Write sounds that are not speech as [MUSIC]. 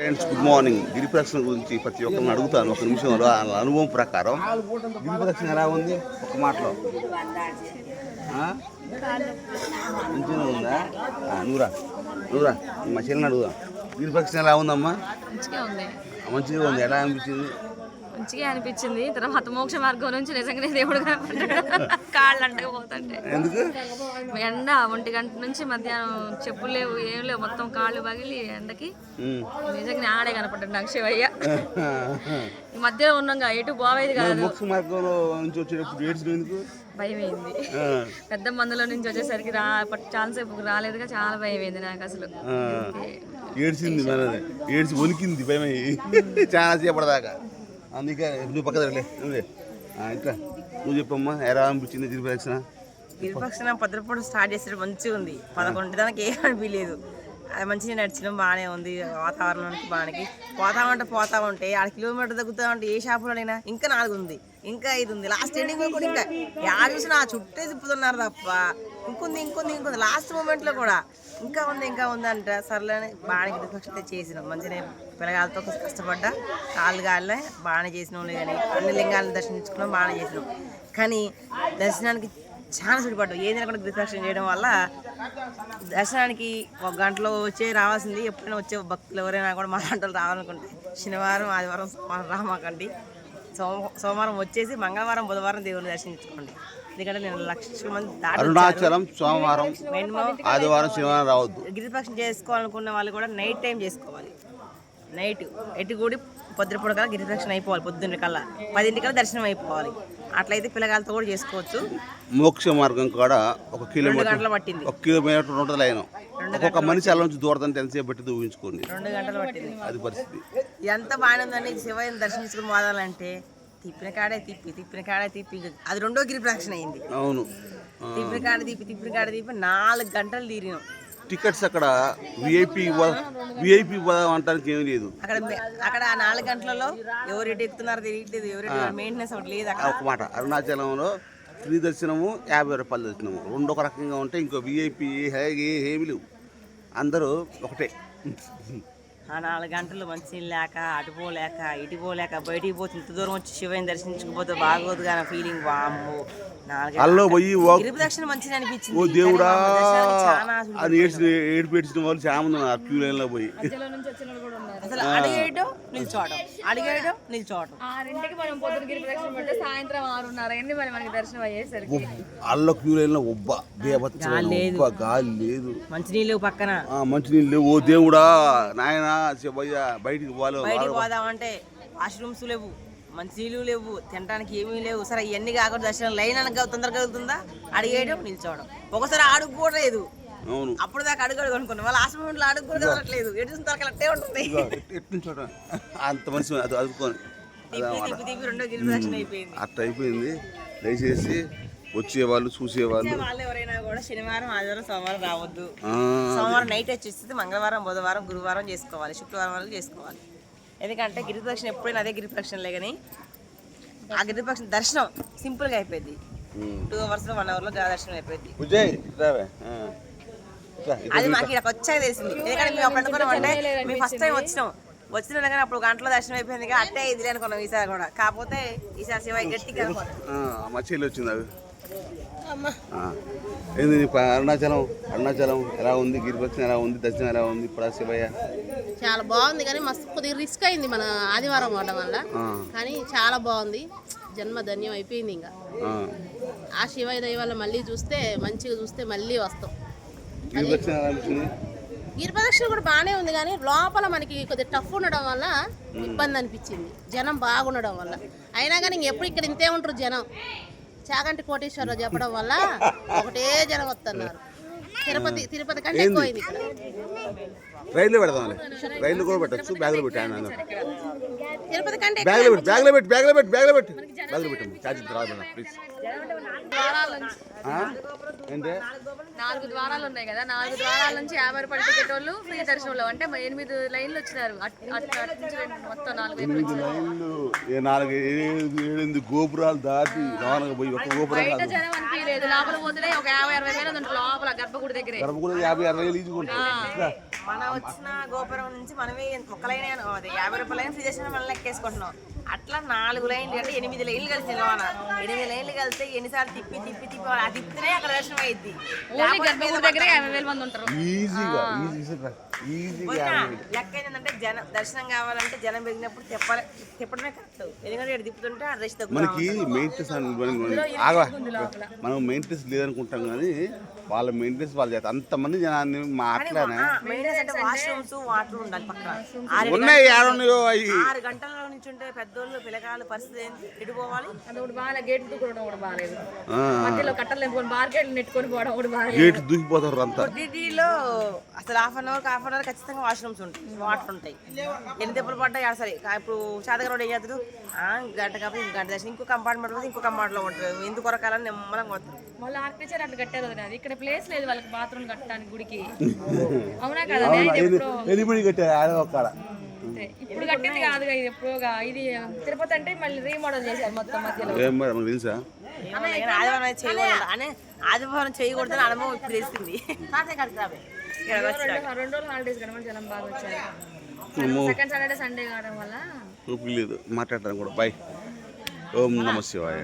Friends good morning గిరి ప్రదక్షిణ గురించి ప్రతి ఒక్కరిని అడుగుతాను. ఒక నిమిషంలో వాళ్ళ అనుభవం ప్రకారం. గిరి ప్రదక్షిణ ఎలా ఉంది? ఒక మాటలో? మంచిగా ఉందా? నువ్వురా నువ్వురా మా చెల్లిని అడుగుదాం. గిరి ప్రదక్షిణ ఎలా ఉందమ్మా? మంచిగా ఉంది. మంచిగా ఉంది. ఎలా అనిపించింది? మంచిగా అనిపించింది. తర్వాత మోక్ష మార్గం నుంచి నిజంగానే దేవుడు కాళ్ళు అంటకపోతుంటే ఎండ ఒంటి గంట నుంచి మధ్యాహ్నం చెప్పులు లేవు ఏం లేవు మొత్తం కాళ్ళు పగిలి ఎండకి. నిజంగానే ఆడే కనపడ్డాడు నాకు శివయ్య. [LAUGHS] మధ్యలో ఉన్నాం ఎటు పోవేది కాదు. భయమైంది. పెద్ద మందులో నుంచి వచ్చేసరికి రా చాలా సేపు రాలేదుగా చాలా భయమైంది నాకు అసలు. ఏడ్చింది మన ఏడ్చి వణికింది భయం చాలా సేపటిదాకా అందుకే నువ్వు పక్కన లే ఇంకా నువ్వు చెప్పమ్మా ఎలా అనిపించింది గిరి గిరిపక్షణ భద్రపూట స్టార్ట్ చేసేది మంచిగా ఉంది. పదకొండు దానికి ఏం అనిపించలేదు. అది మంచిగా నడిచినాం బాగానే ఉంది. వాతావరణానికి బాగానికి పోతా ఉంటే పోతా ఉంటే ఆడ కిలోమీటర్ తగ్గుతా ఉంటే ఏ షాపులోనైనా ఇంకా నాలుగు ఉంది. ఇంకా ఐదు ఉంది. లాస్ట్ ఎండింగ్ కూడా ఇంకా. యాడ చూసినా ఆ చుట్టే తిప్పుతున్నారు తప్ప. ఇంకొంది ఇంకొంది ఇంకొంది. లాస్ట్ మూమెంట్లో కూడా. ఇంకా ఉంది ఇంకా ఉందంట సర్లే అని బాగానే గిరిపక్షత చేసినాం. మంచిగా పిల్లగాలతో కష్టపడ్డా. కాళ్ళు గాలినే బాగానే చేసినాం కానీ అన్ని లింగాలను దర్శించుకున్నాం బాగానే చేసినాం. కానీ దర్శనానికి చాలా సుడిపడ్డాం ఏదైనా కూడా గిరిప్రదక్షిణ చేయడం వల్ల దర్శనానికి ఒక గంటలో వచ్చే రావాల్సింది. ఎప్పుడైనా వచ్చే భక్తులు ఎవరైనా కూడా మా గంటలు రావాలనుకుంటే శనివారం ఆదివారం రామాకండి. సోమవారం వచ్చేసి మంగళవారం బుధవారం దేవుని దర్శించుకోండి. ఎందుకంటే నేను లక్ష మంది అరుణాచలం సోమవారం ఆదివారం శనివారం రావద్దు. గిరిప్రదక్షిణ చేసుకోవాలనుకున్న వాళ్ళు కూడా నైట్ టైం చేసుకోవాలి. నైట్ ఎటు కూడి పొద్దుపూట కల్లా గిరిప్రదక్షిణ అయిపోవాలి పొద్దున్న కల్లా. పదింటికల్లా దర్శనం అయిపోవాలి. అట్లయితే పిల్లగాలతో కూడా చేసుకోవచ్చు. మోక్ష మార్గం కూడా ఒక కిలోమీటర్ గంటలు పట్టింది. ఒక కిలోమీటర్ ఉంటుంది లైన్. ఒక్కొక్క మనిషి అలా నుంచి దూరదంటే ఎంతసేపు పెట్టింది ఊహించుకోండి. రెండు గంటలు పట్టింది. అది పరిస్థితి. ఎంత బాగానే ఉందండి. శివయ్యని దర్శించుకుని పోదాలంటే తిప్పిన కాడే తిప్పి తిప్పిన కాడే తిప్పి. అది రెండో గిరి ప్రదక్షిణ అయింది. అవును. తిప్పిన కాడ తిప్పి తిప్పిన కాడ తిప్పి నాలుగు గంటలు తీరినాం టికెట్స్ అక్కడ విఐపి విఐపి అంటానికి ఏమీ లేదు. అక్కడ అక్కడ నాలుగు గంటలలో ఎవరు ఎటు ఎక్కుతున్నారో తెలియట్లేదు ఎవరు మెయింటెనెన్స్ ఒకటి లేదు అక్కడ? ఒక మాట అరుణాచలంలో ఫ్రీ దర్శనము యాభై రూపాయల దర్శనము. రెండు ఒక రకంగా ఉంటే ఇంకో విఐపి ఏమీ లేవు. అందరూ ఒకటే. నాలుగు గంటలు మంచి లేక అటు పోలేక ఇటు పోలేక బయటికి పోతే ఇంత దూరం వచ్చి శివయ్యని దర్శించుకుపోతే బాగోదు కానీ ఫీలింగ్ వామ్ము నాలుగు అల్లో పోయి ఓ అనిపించింది దేవుడా అని ఏడ్చిన వాళ్ళు చాలా మంది క్యూ లైన్లో పోయి అసలు అడిగేయడం నిల్చోవడం అడిగేయడం నిల్చోవడం ఆరింటికి మనం పొద్దున గిరి ప్రదక్షిణ పెడితే సాయంత్రం ఆరున్నర అయింది మరి మనకి దర్శనం అయ్యేసరికి. అల్ల క్యూ లైన్లో ఒబ్బ బేబచ్చ ఒబ్బ గాలి లేదు. మంచినీళ్ళు పక్కన. ఆ మంచినీళ్ళు లేవు. ఓ దేవుడా నాయన శివయ్య బయటికి పోలే బయటికి పోదామంటే వాష్రూమ్స్ లేవు మంచినీళ్ళు లేవు తినడానికి ఏమీ లేవు. సరే ఇవన్నీ కాకుండా దర్శనం లైన్ అనగా తొందరగా అవుతుందా అడిగేయడం నిల్చోవడం ఒకసారి అడుగు కూడా లేదు అవును. అప్పుడు దాకా అడుగు అనుకున్నాం. వాళ్ళ హాస్పిటల్ అడుగు కూడా దొరకట్లేదు ఎటు చూసిన తరకలట్టే ఉంటుంది. ఎట్టు నుంచి చూడ అంత మనిషి అది అయిపోయింది. అట్ట అయిపోయింది. దయచేసి వచ్చేవాళ్ళు చూసేవాళ్ళు. వాళ్ళు ఎవరైనా కూడా శనివారం ఆదివారం సోమవారం రావద్దు. సోమవారం నైట్ వచ్చేసి మంగళవారం బుధవారం గురువారం చేసుకోవాలి. శుక్రవారం వరకు చేసుకోవాలి. ఎందుకంటే గిరి ప్రదక్షిణ ఎప్పుడైనా అదే గిరి ప్రదక్షిణలే కానీ ఆ గిరి ప్రదక్షిణ దర్శనం సింపుల్గా అయిపోయింది. టూ అవర్స్లో వన్ అవర్లో దర్శనం అయిపోయింది అది మాకు ఇక్కడ వచ్చాక తెలిసింది. ఎందుకంటే మేము అప్పుడు అనుకున్నాం అంటే మేము ఫస్ట్ టైం వచ్చినాం. వచ్చిన కానీ అప్పుడు గంటలో దర్శనం అయిపోయింది అట్టే ఇది అనుకున్నాం ఈసారి కూడా. కాకపోతే ఈసారి శివ గట్టిగా అనుకున్నాం. ఆ, మా చెల్లి వచ్చింది అవి ఆ. ఏంది అరుణాచలం? అరుణాచలం ఎలా ఉంది? గిరిపక్షం ఎలా ఉంది? దర్శనం ఎలా ఉంది? ఇప్పుడు శివయ్య? చాలా బాగుంది కానీ మస్తు కొద్దిగా రిస్క్ అయింది మన ఆదివారం అవడం వల్ల. కానీ చాలా బాగుంది. జన్మ ధన్యం అయిపోయింది ఇంకా. ఆ. ఆ శివయ్య దయ వల్ల మళ్ళీ చూస్తే మంచిగా చూస్తే మళ్ళీ వస్తాం. గిరిపక్షం ఎలా అనిపించింది గిరి ప్రదక్షిణ కూడా బాగానే ఉంది కానీ లోపల మనకి కొద్దిగా టఫ్ ఉండడం వల్ల ఇబ్బంది అనిపించింది. జనం బాగుండడం వల్ల. అయినా కానీ ఎప్పుడు ఇక్కడ ఇంతే ఉంటారు జనం. చాగంటి కోటేశ్వరరావు చెప్పడం వల్ల ఒకటే జనం వస్తున్నారు. తిరుపతి తిరుపతి కంటే ఎక్కువ అయింది ఇక్కడ. రైల్లో పెడదాం రైల్లో కూడా పెట్టచ్చు బ్యాగ్లో పెట్టాను తిరుపతి కంటే బ్యాగ్లో పెట్టి బ్యాగ్లో పెట్టి బ్యాగ్లో పెట్టి బ్యాగ్లో పెట్టి బ్యాగ్లో పెట్టండి ఛార్జింగ్ తర్వాత ప్లీజ్ ద్వారాల నుంచి ఏంటే నాలుగు ద్వారాలు ఉన్నాయి కదా నాలుగు ద్వారాల నుంచి యాభై రూపాయలు టికెట్ వాళ్ళు ఫ్రీ దర్శనంలో అంటే ఎనిమిది లైన్లు వచ్చినారు. మొత్తం నాలుగు లైన్లు నాలుగు ఏడెనిమిది గోపురాలు దాటి లోనకి పోయి ఒక గోపురం బయట కాదు. జనం అనిపించలేదు. లోపల పోతే ఒక యాభై అరవై వేలు ఉంది లోపల గర్భగుడి దగ్గరే. గర్భ కూడా యాభై అరవై వేలు మన వచ్చిన గోపురం నుంచి మనమే ఒక్కలైన అది యాభై రూపాయలైన ఫ్రీ చేసిన మనం లెక్కేసుకుంటున్నాం. అట్లా నాలుగు లైన్లు అంటే ఎనిమిది లైన్లు కలిసి లోన ఎనిమిది లైన్లు కలిస్తే ఎన్నిసార్లు తిప్పి తిప్పి తిప్పి ఆ తిప్పితేనే అక్కడ దర్శనం అయింది ఓన్లీ గర్భగుడి దగ్గర యాభై వేల మంది ఉంటారు. ఈజీగా ఈజీ ఈజీగా లెక్క ఏంటంటే జనం దర్శనం కావాలంటే జనం పెరిగినప్పుడు తిప్పాలి. తిప్పడమే కరెక్ట్. ఎందుకంటే ఇక్కడ తిప్పుతుంటే ఆ తగ్గుతుంది మనకి మెయింటెన్స్ అని మనం- మెయింటెన్స్ లేదనుకుంటాం కానీ వాళ్ళ మెయింటెన్స్ వాళ్ళు చేస్తారు. అంతమంది జనాన్ని మాట్లాడే మెయింటెనెన్స్ అంటే వాష్రూమ్స్ వాటర్ ఉండాలి పక్కన. ఆరు ఉన్నాయి అవి ఆరు గంటల నుంచి ఉంటే పెద్దోళ్ళు పిల్లకాయలు పరిస్థితి ఏంటి? ఎటు పోవాలి? అది ఒకటి గేట్ దూకడం కూడా బాగాలేదు. మధ్యలో కట్టలు నింపుకొని మార్కెట్ నెట్టుకొని పోవడం కూడా బాగాలేదు. గేట్ దూకిపోతారు అంతా. టీటీలో అసలు half an hour half an hour ఖచ్చితంగా వాష్రూమ్స్ ఉంటాయి వాటర్ ఉంటాయి. ఎన్ని దెబ్బలు పడ్డాయి సరే. ఇప్పుడు చాదగర రోడ్ వేయద్దు గంట కాబట్టి ఇంకో గంట దర్శనం ఇంకో కంపార్ట్మెంట్ ఇంకో కంపార్ట్మెంట్లో ఉంటుంది. ఎందుకు కొరకాలని నిమ్మలంగా వస్తుంది మళ్ళీ ఆర్కిటెక్చర్ అట్లా కట్టారు. అది. ఇక్కడ ప్లేస్ లేదు వాళ్ళకి బాత్రూమ్ కట్టడానికి గుడికి. [LAUGHS] అవునా కదా? ఎప్పుడో కట్టారు? ఒక్కడ. ఇప్పుడు కట్టింది కాదు ఇది ఎప్పుడోగా ఇది తిరుపతి అంటే మళ్ళీ రీమోడల్ చేశారు మొత్తం మధ్యలో. ఏం తెలుసా? ఆదివారం చేయకూడదు. అని ఆదివారం చేయకూడదని అనుభవం ఇప్పుడు తెలిసింది. రెండు రోజులు హాలిడేస్ మళ్ళీ జనం బాగా వచ్చారు. సెకండ్ సాటర్డే సండే కావడం వల్ల. లేదు. మాట్లాడతాను కూడా. బాయ్ ఓం నమ శివాయ.